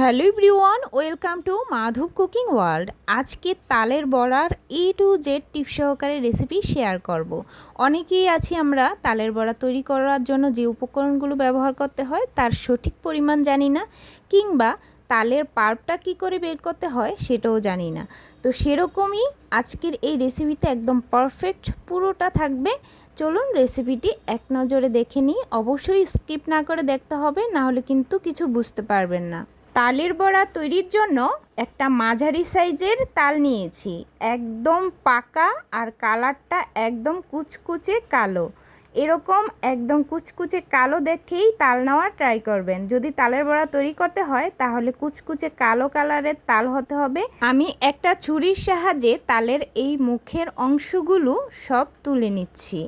Hello everyone, welcome to Madhab cooking world. আজকে তালের বড়ার এ টু জেড টিপ সহকারে রেসিপি শেয়ার করব। অনেকেই আছি আমরা তালের বড়া তৈরি করার জন্য যে উপকরণগুলো ব্যবহার করতে হয় তার সঠিক পরিমাণ জানি না, কিংবা তালের পার্পটা কি করে বের করতে হয় সেটাও জানি না। তো সেরকমই আজকের এই রেসিপিতে একদম পারফেক্ট পুরোটা থাকবে। চলুন রেসিপিটি এক নজরে দেখে নিই। অবশ্যই স্কিপ না করে দেখতে হবে না হলে কিন্তু কিছু বুঝতে পারবেন না। তালের বড়া তৈরির জন্য একটা মাঝারি সাইজের তাল নিয়েছি। একদম পাকা আর কালারটা একদম কুচকুচে কালো। এরকম একদম কুচকুচে কালো দেখেই তাল নেওয়ার ট্রাই করবেন। যদি তালের বড়া তৈরি করতে হয়, তাহলে কুচকুচে কালো কালারের তাল হতে হবে। আমি একটা ছুরির সাহায্যে তালের এই মুখের অংশগুলো সব তুলে নিচ্ছি।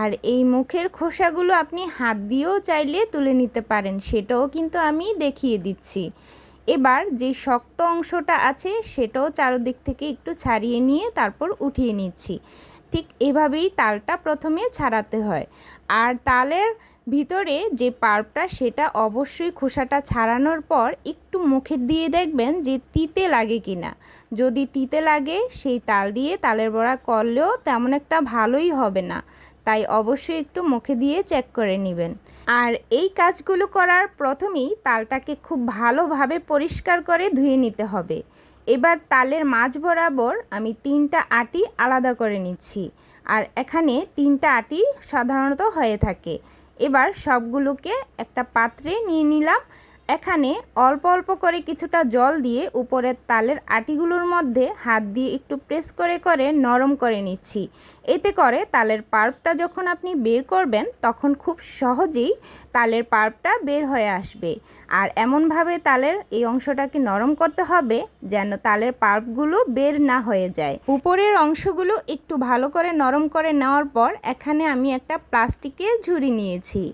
আর এই মুখের খোসাগুলো আপনি হাত দিয়েও চাইলে তুলে নিতে পারেন, সেটাও কিন্তু আমি দেখিয়ে দিচ্ছি। এবার যে শক্ত অংশটা আছে, সেটাও চারোদিক থেকে একটু ছাড়িয়ে নিয়ে তারপর উঠিয়ে নিচ্ছি। ঠিক এভাবেই তালটা প্রথমে ছাড়াতে হয়। আর তালের ভিতরে যে পার্পটা, সেটা অবশ্যই খোসাটা ছাড়ানোর পর একটু মুখে দিয়ে দেখবেন যে তিতে লাগে কি না যদি তিতে লাগে, সেই তাল দিয়ে তালের বড়া করলেও তেমন একটা ভালোই হবে না। তাই অবশ্যই একটু মুখে দিয়ে চেক করে নেবেন। আর এই কাজগুলো করার প্রথমেই তালটাকে খুব ভালোভাবে পরিষ্কার করে ধুয়ে নিতে হবে। এবার তালের মাছ বরাবর আমি তিনটা আটি আলাদা করে নিচ্ছি। আর এখানে তিনটা আটি সাধারণত হয়ে থাকে। এবার সবগুলোকে একটা পাত্রে নিয়ে নিলাম। এখানে অল্প অল্প করে কিছুটা জল দিয়ে উপরের তালের আটিগুলোর মধ্যে হাত দিয়ে একটু প্রেস করে করে নরম করে নিচ্ছি। এতে করে তালের পার্পটা যখন আপনি বের করবেন, তখন খুব সহজেই তালের পার্পটা বের হয়ে আসবে। আর এমনভাবে তালের এই অংশটাকে নরম করতে হবে যেন তালের পার্পগুলো বের না হয়ে যায়। উপরের অংশগুলো একটু ভালো করে নরম করে নেওয়ার পর এখানে আমি একটা প্লাস্টিকের ঝুড়ি নিয়েছি।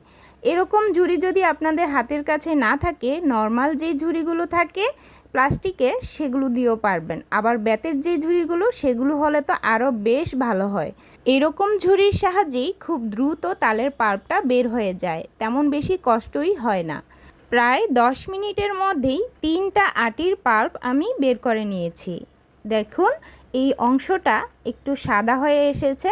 এরকম ঝুড়ি যদি আপনাদের হাতের কাছে না থাকে নর্মাল যেই ঝুড়িগুলো থাকে প্লাস্টিকের সেগুলো দিয়েও পারবেন। আবার বেতের যে ঝুড়িগুলো, সেগুলো হলে তো আরও বেশ ভালো হয়। এরকম ঝুড়ির সাহায্যেই খুব দ্রুত তালের পাল্পটা বের হয়ে যায়, তেমন বেশি কষ্টই হয় না। প্রায় দশ মিনিটের মধ্যেই তিনটা আটির পাল্প আমি বের করে নিয়েছি। দেখুন, এই অংশটা একটু সাদা হয়ে এসেছে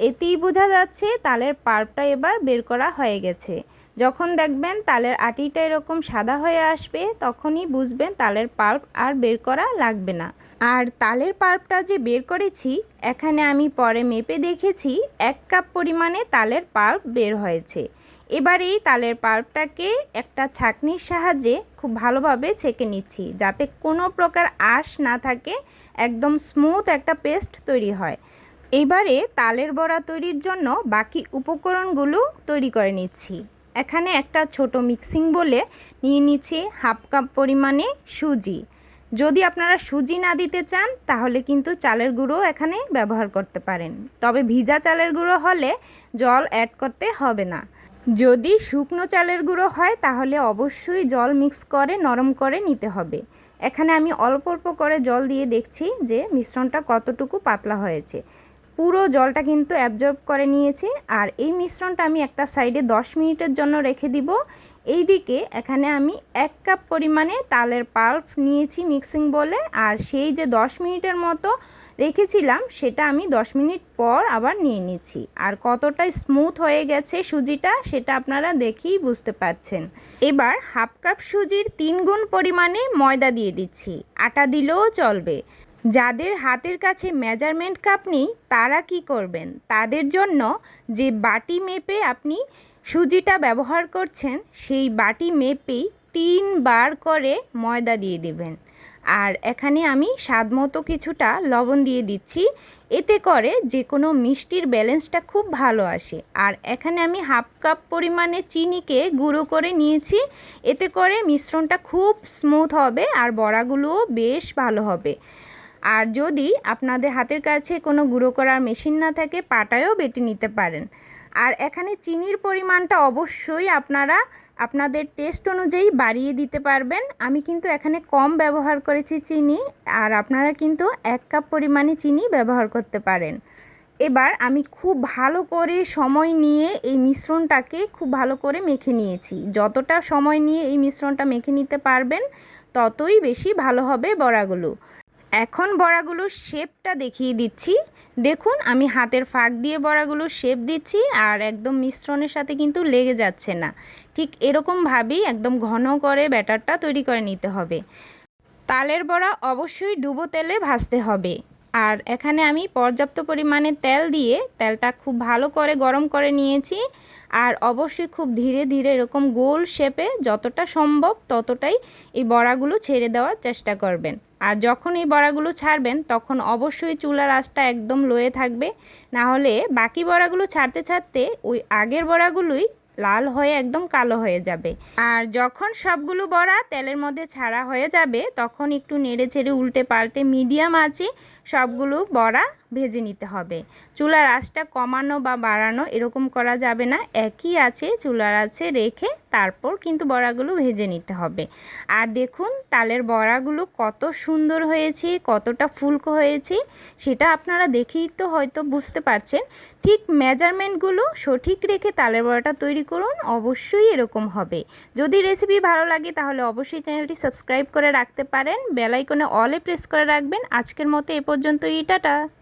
এতেই বোঝা যাচ্ছে তালের পাল্পটা এবার বের করা হয়ে গেছে। যখন দেখবেন তালের আটিটা এরকম সাদা হয়ে আসবে, তখনই বুঝবেন তালের পাল্প আর বের করা লাগবে না। আর তালের পাল্পটা যে বের করেছি, এখানে আমি পরে মেপে দেখেছি এক কাপ পরিমাণে তালের পাল্প বের হয়েছে। এবার এই তালের পাল্পটাকে একটা ছাকনির সাহায্যে খুব ভালোভাবে ছেঁকে নিচ্ছি, যাতে কোনো প্রকার আঁশ না থাকে, একদম স্মুথ একটা পেস্ট তৈরি হয়। এবারে তালের বড়া তৈরির জন্য বাকি উপকরণগুলো তৈরি করে নিচ্ছি। এখানে একটা ছোট মিক্সিং বলে নিয়ে নিচ্ছি হাফ কাপ পরিমাণে সুজি। যদি আপনারা সুজি না দিতে চান, তাহলে কিন্তু চালের গুঁড়ো এখানে ব্যবহার করতে পারেন। তবে ভিজা চালের গুঁড়ো হলে জল অ্যাড করতে হবে না। যদি শুকনো চালের গুঁড়ো হয়, তাহলে অবশ্যই জল মিক্স করে, নরম করে নিতে হবে। এখানে আমি অল্প অল্প করে জল দিয়ে দেখছি যে মিশ্রণটা কতটুকু পাতলা হয়েছে। পুরো জলটা কিন্তু অ্যাবজর্ব করে নিয়েছি আর এই মিশ্রণটা আমি একটা সাইডে 10 মিনিটের জন্য রেখে দিব। এই দিকে এখানে আমি এক কাপ পরিমাণে তালের পাল্প নিয়েছি মিক্সিং বলে আর সেই যে 10 মিনিটের মতো রেখেছিলাম সেটা আমি 10 মিনিট পর আবার নিয়ে নিচ্ছি। আর কতটা স্মুথ হয়ে গেছে সুজিটা সেটা আপনারা দেখেই বুঝতে পারছেন। এবার হাফ কাপ সুজির তিন গুণ পরিমাণে ময়দা দিয়ে দিচ্ছি। আটা দিলেও চলবে। যাদের হাতের কাছে মেজারমেন্ট কাপ নেই, তারা কি করবেন? তাদের জন্য যে বাটি মেপে আপনি সুজিটা ব্যবহার করছেন, সেই বাটি মেপেই তিনবার করে ময়দা দিয়ে দেবেন। আর এখানে আমি স্বাদ মতো কিছুটা লবণ দিয়ে দিচ্ছি। এতে করে যে কোনো মিষ্টির ব্যালেন্সটা খুব ভালো আসে। আর এখানে আমি হাফ কাপ পরিমাণে চিনিকে গুঁড়ো করে নিয়েছি। এতে করে মিশ্রণটা খুব স্মুথ হবে আর বড়াগুলোও বেশ ভালো হবে। আর যদি আপনাদের হাতের কাছে কোনো গুঁড়ো করার মেশিন না থাকে, পাটায়ও বেটে নিতে পারেন। আর এখানে চিনির পরিমাণটা অবশ্যই আপনারা আপনাদের টেস্ট অনুযায়ী বাড়িয়ে দিতে পারবেন। আমি কিন্তু এখানে কম ব্যবহার করেছি চিনি, আর আপনারা কিন্তু এক কাপ পরিমাণে চিনি ব্যবহার করতে পারেন। এবার আমি খুব ভালো করে সময় নিয়ে এই মিশ্রণটাকে খুব ভালো করে মেখে নিয়েছি। যতটা সময় নিয়ে এই মিশ্রণটা মেখে নিতে পারবেন, ততই বেশি ভালো হবে বড়াগুলো। এখন বড়াগুলোর শেপটা দেখিয়ে দিচ্ছি। দেখুন, আমি হাতের ফাঁক দিয়ে বড়াগুলোর শেপ দিচ্ছি আর একদম মিশ্রণের সাথে কিন্তু লেগে যাচ্ছে না। ঠিক এরকমভাবেই একদম ঘন করে ব্যাটারটা তৈরি করে নিতে হবে। তালের বড়া অবশ্যই ডুবো তেলে ভাজতে হবে। আর এখানে আমি পর্যাপ্ত পরিমাণে তেল দিয়ে তেলটা খুব ভালো করে গরম করে নিয়েছি। আর অবশ্যই খুব ধীরে ধীরে এরকম গোল শেপে যতটা সম্ভব ততটাই এই বড়াগুলো ছেড়ে দেওয়ার চেষ্টা করবেন। আর যখন এই বড়াগুলো ছাড়বেন তখন অবশ্যই চুলার আঁচটা একদম লোয়ে থাকবে। না হলে বাকি বড়াগুলো ছাড়তে ছাড়তে ওই আগের বড়াগুলোই লাল হয়ে একদম কালো হয়ে যাবে। আর যখন সবগুলো বড়া তেলের মধ্যে ছাড়া হয়ে যাবে, তখন একটু নেড়ে চেড়ে উল্টে পাল্টে মিডিয়াম আছে সবগুলো বড়া ভেজে নিতে হবে। চুলার আঁচটা কমানো বা বাড়ানো এরকম করা যাবে না। একই আছে চুলার আঁচে রেখে তারপর কিন্তু বড়াগুলো ভেজে নিতে হবে। আর দেখুন, তালের বড়াগুলো কত সুন্দর হয়েছে, কতটা ফুলকো হয়েছে, সেটা আপনারা দেখেই তো হয়তো বুঝতে পারছেন। ঠিক মেজারমেন্টগুলো সঠিক রেখে তালের বড়াটা তৈরি করুন, অবশ্যই এরকম হবে। যদি রেসিপি ভালো লাগে তাহলে অবশ্যই চ্যানেলটি সাবস্ক্রাইব করে রাখতে পারেন বেলাইকনে অলে প্রেস করে রাখবেন। আজকের মতো এ পর্যন্তই, টাটা!